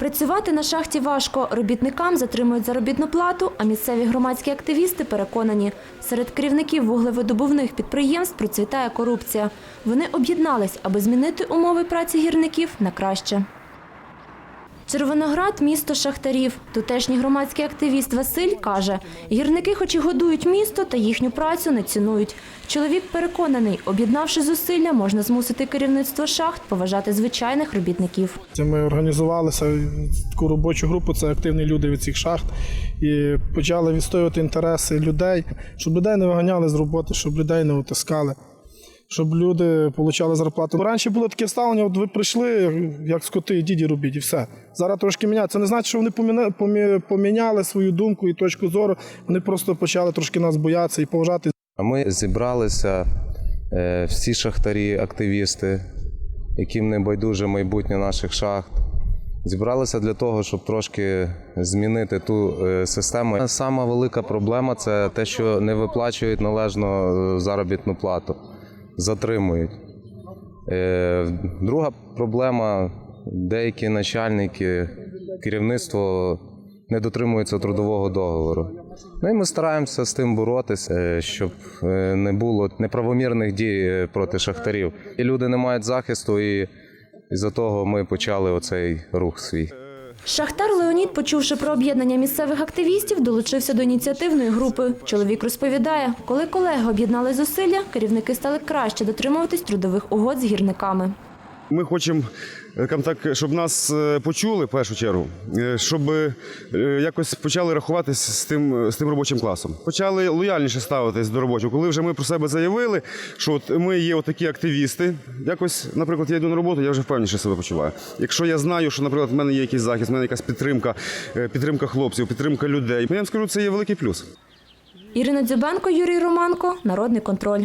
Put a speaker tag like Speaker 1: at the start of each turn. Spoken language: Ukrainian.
Speaker 1: Працювати на шахті важко. Робітникам затримують заробітну плату, а місцеві громадські активісти переконані, серед керівників вуглеводобувних підприємств процвітає корупція. Вони об'єднались, аби змінити умови праці гірників на краще. Червоноград місто шахтарів. Тутешній громадський активіст Василь каже, гірники хоч і годують місто, та їхню працю не цінують. Чоловік переконаний, об'єднавши зусилля, можна змусити керівництво шахт поважати звичайних робітників.
Speaker 2: Ми організувалися таку робочу групу, це активні люди від цих шахт, і почали відстоювати інтереси людей, щоб людей не виганяли з роботи, щоб людей не утискали, щоб люди отримали зарплату. Раніше було таке ставлення, от ви прийшли, як скоти, ідіть і робіть, і все. Зараз трошки міняється. Це не значить, що вони поміня- поміняли свою думку і точку зору. Вони просто почали трошки нас боятися і поважати
Speaker 3: Ми зібралися е, всі шахтарі, активісти, яким не байдуже майбутнє наших шахт. Зібралися для того, щоб трошки змінити ту е, систему. Сама велика проблема це те, що не виплачують належно е, заробітну плату, затримують. Е, Друга проблема деякі начальники, керівництво не дотримуються трудового договору. Ну і ми стараємося з тим боротися, е, щоб е, не було неправомірних дій проти шахтарів. І люди не мають захисту, і із-за того ми почали оцей рух свій.
Speaker 1: Шахтар Леонід, почувши про об'єднання місцевих активістів, долучився до ініціативної групи. Чоловік розповідає, коли колеги об'єднали зусилля, керівники стали краще дотримуватись трудових угод з гірниками.
Speaker 4: Ми хочемо е, так, щоб нас е, почули в першу чергу, е, щоб якось почали рахуватися з тим, з тим робочим класом. Почали лояльніше ставитись до робочого. Коли вже ми про себе заявили, що от ми є отакі активісти, якось, наприклад, я йду на роботу, я вже впевненіше себе почуваю. Якщо я знаю, що, наприклад, в мене є якийсь захист, в мене якась підтримка, підтримка хлопців, підтримка людей, я вам скажу, це є великий плюс.
Speaker 1: Ірина Дзюбенко, Юрій Романко, Народний контроль.